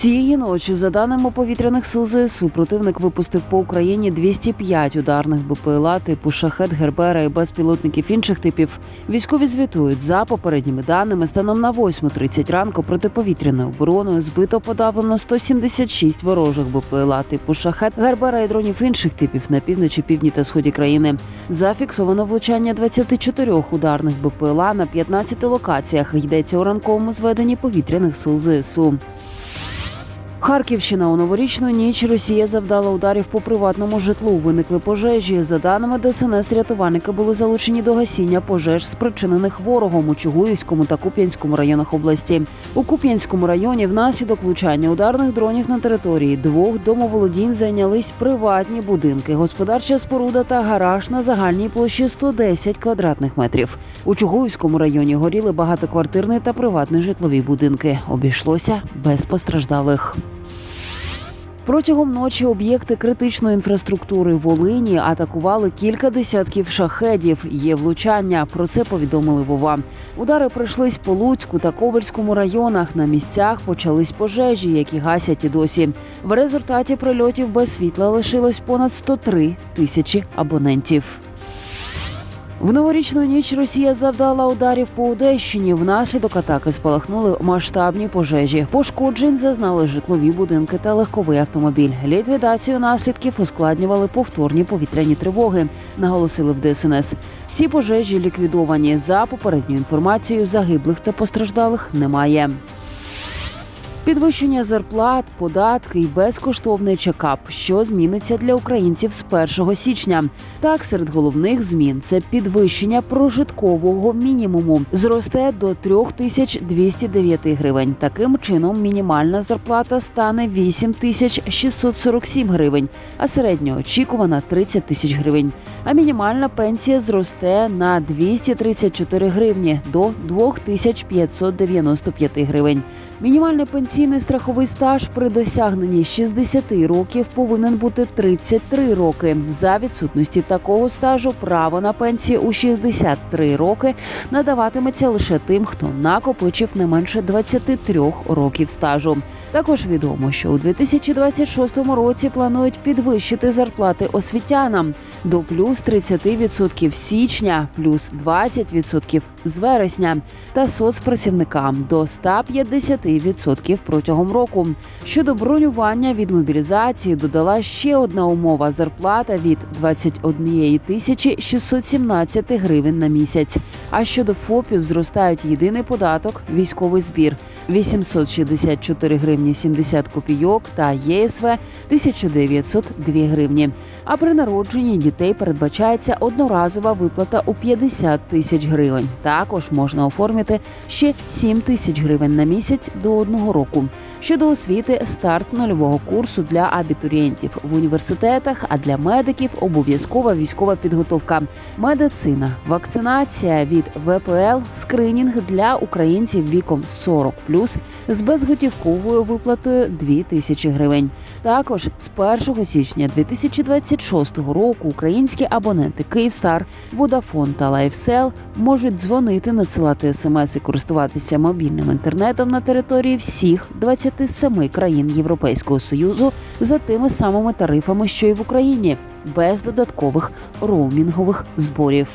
Цієї ночі, за даними повітряних сил ЗСУ, противник випустив по Україні 205 ударних БПЛА типу шахет, гербера і безпілотників інших типів. Військові звітують за попередніми даними. Станом на 8.30 ранку протиповітряною обороною збито подавлено 176 ворожих БПЛА типу шахет, гербера і дронів інших типів на півночі, півдні та сході країни. Зафіксовано влучання 24 ударних БПЛА на 15 локаціях. Йдеться у ранковому зведенні повітряних сил ЗСУ. Харківщина у новорічну ніч Росія завдала ударів по приватному житлу. Виникли пожежі. За даними ДСНС, рятувальники були залучені до гасіння пожеж, спричинених ворогом у Чугуївському та Куп'янському районах області. У Куп'янському районі внаслідок влучання ударних дронів на території двох домоволодінь зайнялись приватні будинки, господарча споруда та гараж на загальній площі 110 квадратних метрів. У Чугуївському районі горіли багатоквартирні та приватні житлові будинки. Обійшлося без постраждалих. Протягом ночі об'єкти критичної інфраструктури Волині атакували кілька десятків шахедів. Є влучання. Про це повідомили Вова. Удари прийшлись по Луцьку та Ковальському районах. На місцях почались пожежі, які гасять і досі. В результаті прильотів без світла лишилось понад 103 тисячі абонентів. В новорічну ніч Росія завдала ударів по Одещині. Внаслідок атаки спалахнули масштабні пожежі. Пошкоджень зазнали житлові будинки та легковий автомобіль. Ліквідацію наслідків ускладнювали повторні повітряні тривоги. Наголосили в ДСНС. Всі пожежі ліквідовані. За попередньою інформацією, загиблих та постраждалих немає. Підвищення зарплат, податки і безкоштовний чекап, що зміниться для українців з 1 січня. Так, серед головних змін це підвищення прожиткового мінімуму зросте до 3209 гривень. Таким чином, мінімальна зарплата стане 8647 гривень, а середньоочікувана 30 тисяч гривень. А мінімальна пенсія зросте на 234 гривні до 2595 гривень. Мінімальний пенсійний страховий стаж при досягненні 60 років повинен бути 33 роки. За відсутності такого стажу право на пенсію у 63 роки надаватиметься лише тим, хто накопичив не менше 23 років стажу. Також відомо, що у 2026 році планують підвищити зарплати освітянам до плюс 30% січня, плюс 20% з вересня, та соцпрацівникам до 150% протягом року. Щодо бронювання від мобілізації додала ще одна умова: зарплата від 21 тисячі 617 гривень на місяць. А щодо ФОПів зростають єдиний податок, військовий збір 864 гривні 70 копійок та ЄСВ 1902 гривні. А при народженні дітей передбачається одноразова виплата у 50 тисяч гривень. Також можна оформити ще 7 тисяч гривень на місяць до одного року. Щодо освіти, старт нульового курсу для абітурієнтів в університетах, а для медиків обов'язкова військова підготовка, медицина, вакцинація від ВПЛ, скринінг для українців віком 40+, з безготівковою виплатою 2 тисячі гривень. Також з 1 січня 2026 року українські абоненти Київстар, Водафон та Лайфсел можуть дзвонити, надсилати смс і користуватися мобільним інтернетом на території всіх 27 країн Європейського союзу за тими самими тарифами, що й в Україні, без додаткових роумінгових зборів.